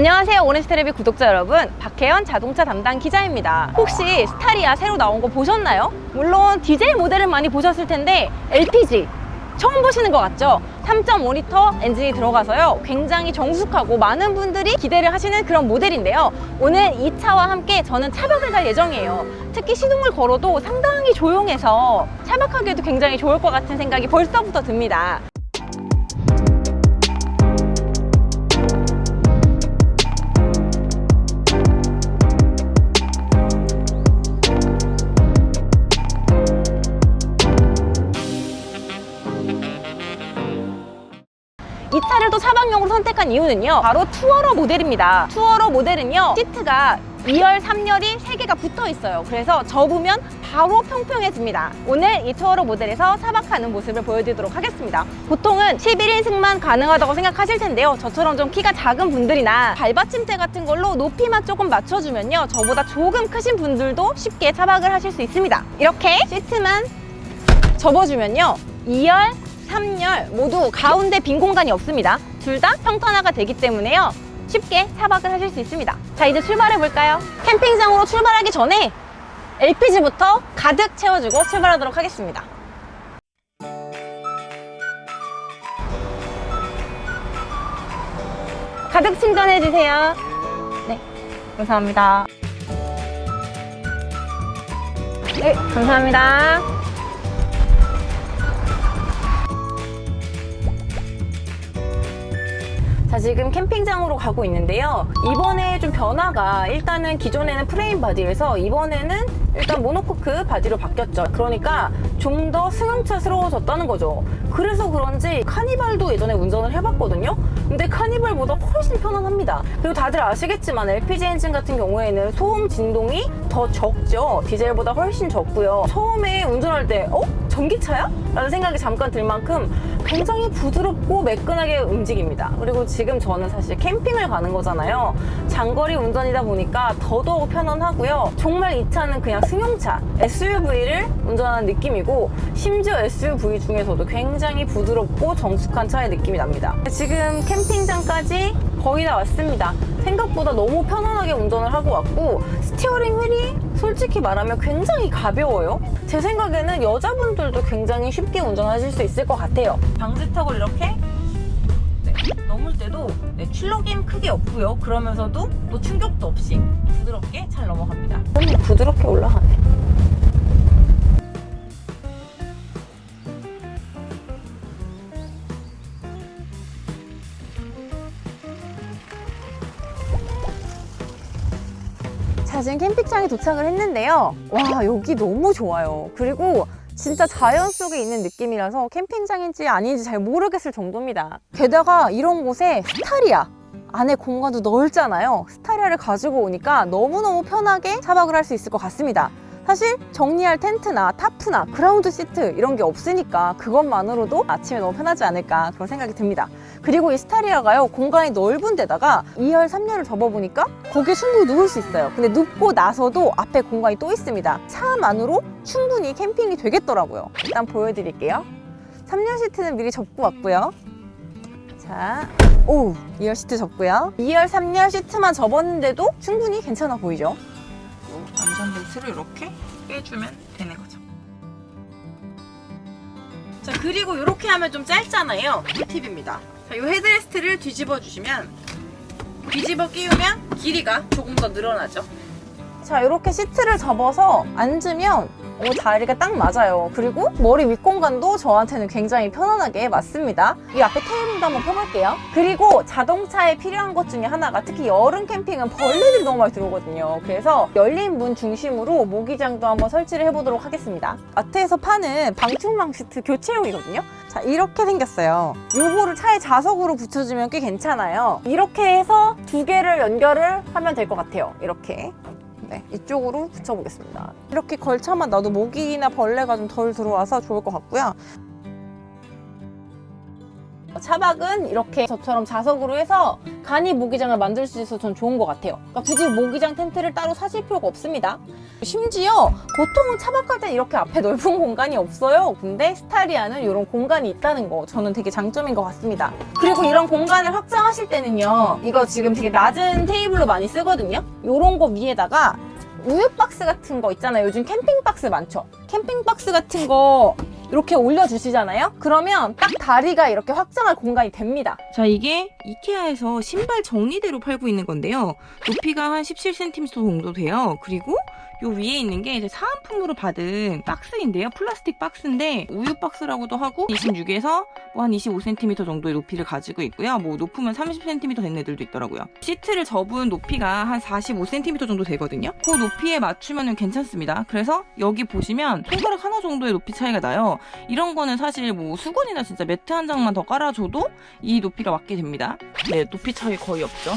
안녕하세요. 오렌지테레비 구독자 여러분. 박혜연 자동차 담당 기자입니다. 혹시 스타리아 새로 나온 거 보셨나요? 물론 디젤 모델은 많이 보셨을 텐데 LPG 처음 보시는 것 같죠? 3.5리터 엔진이 들어가서요. 굉장히 정숙하고 많은 분들이 기대를 하시는 그런 모델인데요. 오늘 이 차와 함께 저는 차박을 갈 예정이에요. 특히 시동을 걸어도 상당히 조용해서 차박하기에도 굉장히 좋을 것 같은 생각이 벌써부터 듭니다 선택한 이유는요. 바로 투어러 모델입니다. 투어러 모델은요. 시트가 2열, 3열이 3개가 붙어 있어요. 그래서 접으면 바로 평평해집니다. 오늘 이 투어러 모델에서 차박하는 모습을 보여드리도록 하겠습니다. 보통은 11인승만 가능하다고 생각하실 텐데요. 저처럼 좀 키가 작은 분들이나 발받침대 같은 걸로 높이만 조금 맞춰주면요. 저보다 조금 크신 분들도 쉽게 차박을 하실 수 있습니다. 이렇게 시트만 접어주면요. 2열, 3열 모두 가운데 빈 공간이 없습니다. 둘 다 평탄화가 되기 때문에요. 쉽게 차박을 하실 수 있습니다. 자, 이제 출발해 볼까요? 캠핑장으로 출발하기 전에 LPG부터 가득 채워주고 출발하도록 하겠습니다. 가득 충전해 주세요. 네, 감사합니다. 네, 감사합니다. 지금 캠핑장으로 가고 있는데요. 이번에 좀 변화가 일단은 기존에는 프레임 바디에서 이번에는 일단 모노코크 바디로 바뀌었죠. 그러니까 좀 더 승용차스러워졌다는 거죠. 그래서 그런지 카니발도 예전에 운전을 해봤거든요. 근데 카니발보다 훨씬 편안합니다. 그리고 다들 아시겠지만 LPG 엔진 같은 경우에는 소음 진동이 더 적죠. 디젤보다 훨씬 적고요. 처음에 운전할 때, 어? 전기차야? 라는 생각이 잠깐 들 만큼 굉장히 부드럽고 매끈하게 움직입니다. 그리고 지금 저는 사실 캠핑을 가는 거잖아요. 장거리 운전이다 보니까 더더욱 편안하고요. 정말 이 차는 그냥 승용차, SUV를 운전하는 느낌이고 심지어 SUV 중에서도 굉장히 부드럽고 정숙한 차의 느낌이 납니다. 지금 캠핑장까지 거의 다 왔습니다. 생각보다 너무 편안하게 운전을 하고 왔고 스티어링 휠이 솔직히 말하면 굉장히 가벼워요. 제 생각에는 여자분들도 굉장히 쉽게 운전하실 수 있을 것 같아요. 방지턱을 이렇게 네, 넘을 때도 네, 출렁임 크게 없고요. 그러면서도 또 충격도 없이 부드럽게 잘 넘어갑니다. 너무 부드럽게 올라가네. 자, 지금 캠핑장에 도착을 했는데요. 와, 여기 너무 좋아요. 그리고 진짜 자연 속에 있는 느낌이라서 캠핑장인지 아닌지 잘 모르겠을 정도입니다. 게다가 이런 곳에 스타리아. 안에 공간도 넓잖아요. 스타리아를 가지고 오니까 너무너무 편하게 차박을 할 수 있을 것 같습니다. 사실 정리할 텐트나 타프나 그라운드 시트 이런 게 없으니까 그것만으로도 아침에 너무 편하지 않을까 그런 생각이 듭니다. 그리고 이 스타리아가요 공간이 넓은 데다가 2열, 3열을 접어보니까 거기에 충분히 누울 수 있어요. 근데 눕고 나서도 앞에 공간이 또 있습니다. 차 안으로 충분히 캠핑이 되겠더라고요. 일단 보여드릴게요. 3열 시트는 미리 접고 왔고요. 자, 오, 2열 시트 접고요. 2열, 3열 시트만 접었는데도 충분히 괜찮아 보이죠? 안전벨트를 이렇게 빼주면 되는 거죠. 자, 그리고 이렇게 하면 좀 짧잖아요. 팁입니다. 자, 이 헤드레스트를 뒤집어 주시면 뒤집어 끼우면 길이가 조금 더 늘어나죠. 자, 이렇게 시트를 접어서 앉으면 오, 다리가 딱 맞아요. 그리고 머리 윗공간도 저한테는 굉장히 편안하게 맞습니다. 이 앞에 테이블도 한번 펴볼게요. 그리고 자동차에 필요한 것 중에 하나가 특히 여름 캠핑은 벌레들이 너무 많이 들어오거든요. 그래서 열린 문 중심으로 모기장도 한번 설치를 해보도록 하겠습니다. 마트에서 파는 방충망 시트 교체용이거든요. 자, 이렇게 생겼어요. 요거를 차에 자석으로 붙여주면 꽤 괜찮아요. 이렇게 해서 두 개를 연결을 하면 될 것 같아요. 이렇게. 네, 이쪽으로 붙여보겠습니다. 이렇게 걸쳐만 놔도 모기나 벌레가 좀 덜 들어와서 좋을 것 같고요. 차박은 이렇게 저처럼 자석으로 해서 간이 모기장을 만들 수 있어서 전 좋은 것 같아요. 그러니까 굳이 모기장 텐트를 따로 사실 필요가 없습니다. 심지어 보통은 차박할 때 이렇게 앞에 넓은 공간이 없어요. 근데 스타리아는 이런 공간이 있다는 거 저는 되게 장점인 것 같습니다. 그리고 이런 공간을 확장하실 때는요. 이거 지금 되게 낮은 테이블로 많이 쓰거든요. 이런 거 위에다가 우유 박스 같은 거 있잖아요. 요즘 캠핑 박스 많죠. 캠핑 박스 같은 거 이렇게 올려주시잖아요. 그러면 딱 다리가 이렇게 확장할 공간이 됩니다. 자, 이게 이케아에서 신발 정리대로 팔고 있는 건데요. 높이가 한 17cm 정도 돼요. 그리고 요 위에 있는 게 이제 사은품으로 받은 박스인데요. 플라스틱 박스인데 우유 박스라고도 하고 26에서 뭐 한 25cm 정도의 높이를 가지고 있고요. 뭐 높으면 30cm 되는 애들도 있더라고요. 시트를 접은 높이가 한 45cm 정도 되거든요. 그 높이에 맞추면 괜찮습니다. 그래서 여기 보시면 손가락 하나 정도의 높이 차이가 나요. 이런 거는 사실 뭐 수건이나 진짜 매트 한 장만 더 깔아줘도 이 높이가 맞게 됩니다. 네, 높이 차이 거의 없죠.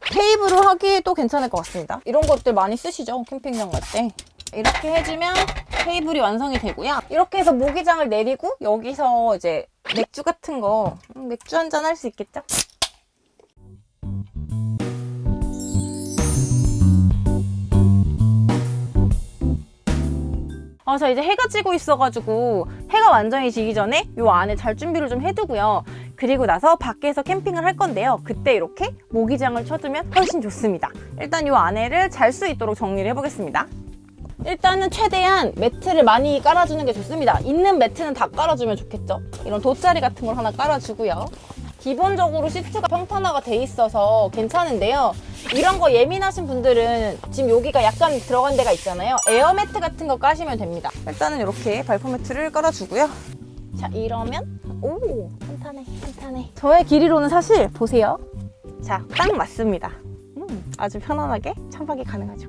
테이블을 하기에도 괜찮을 것 같습니다. 이런 것들 많이 쓰시죠? 캠핑장 갈 때. 이렇게 해주면 테이블이 완성이 되고요. 이렇게 해서 모기장을 내리고 여기서 이제 맥주 같은 거 음, 맥주 한 잔 할 수 있겠죠? 아, 저 이제 해가 지고 있어가지고 해가 완전히 지기 전에 요 안에 잘 준비를 좀 해두고요. 그리고 나서 밖에서 캠핑을 할 건데요. 그때 이렇게 모기장을 쳐두면 훨씬 좋습니다. 일단 요 안에를 잘 수 있도록 정리를 해보겠습니다. 일단은 최대한 매트를 많이 깔아주는 게 좋습니다. 있는 매트는 다 깔아주면 좋겠죠. 이런 돗자리 같은 걸 하나 깔아주고요. 기본적으로 시트가 평탄화가 돼 있어서 괜찮은데요. 이런 거 예민하신 분들은 지금 여기가 약간 들어간 데가 있잖아요. 에어매트 같은 거 까시면 됩니다. 일단은 이렇게 발포 매트를 깔아주고요. 자, 이러면 오, 탄탄해, 탄탄해. 저의 길이로는 사실 보세요. 자, 딱 맞습니다. 음, 아주 편안하게 참박이 가능하죠.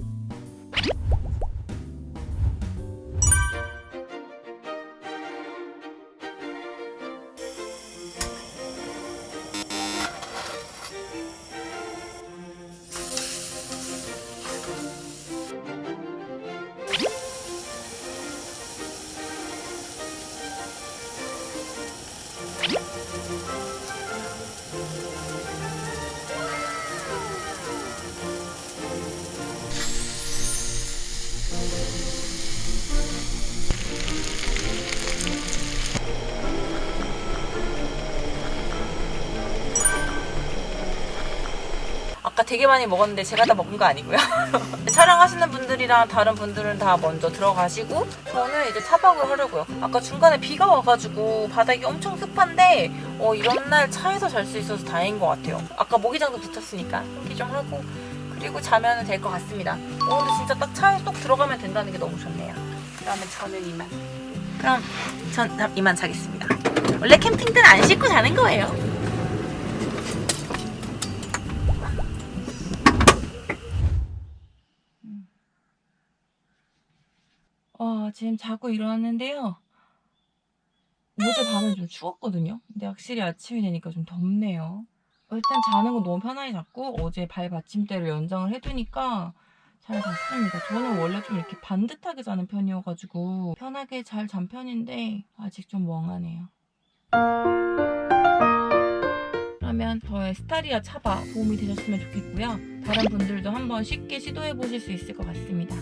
되게 많이 먹었는데 제가 다 먹은 거 아니고요. 촬영하시는 분들이랑 다른 분들은 다 먼저 들어가시고 저는 이제 차박을 하려고요. 아까 중간에 비가 와가지고 바닥이 엄청 습한데 어, 이런 날 차에서 잘 수 있어서 다행인 것 같아요. 아까 모기장도 붙었으니까 환기 좀 하고 그리고 자면 될 것 같습니다. 어, 근데 진짜 딱 차에 쏙 들어가면 된다는 게 너무 좋네요. 그러면 저는 이만. 그럼 전 이만 자겠습니다. 원래 캠핑 때는 안 씻고 자는 거예요. 지금 자고 일어났는데요. 어제 밤에 좀 추웠거든요. 근데 확실히 아침이 되니까 좀 덥네요. 일단 자는 건 너무 편하게 잤고 어제 발 받침대를 연장을 해두니까 잘 잤습니다. 저는 원래 좀 이렇게 반듯하게 자는 편이어가지고 편하게 잘 잔 편인데 아직 좀 멍하네요. 그러면 저의 스타리아 차바 도움이 되셨으면 좋겠고요. 다른 분들도 한번 쉽게 시도해 보실 수 있을 것 같습니다.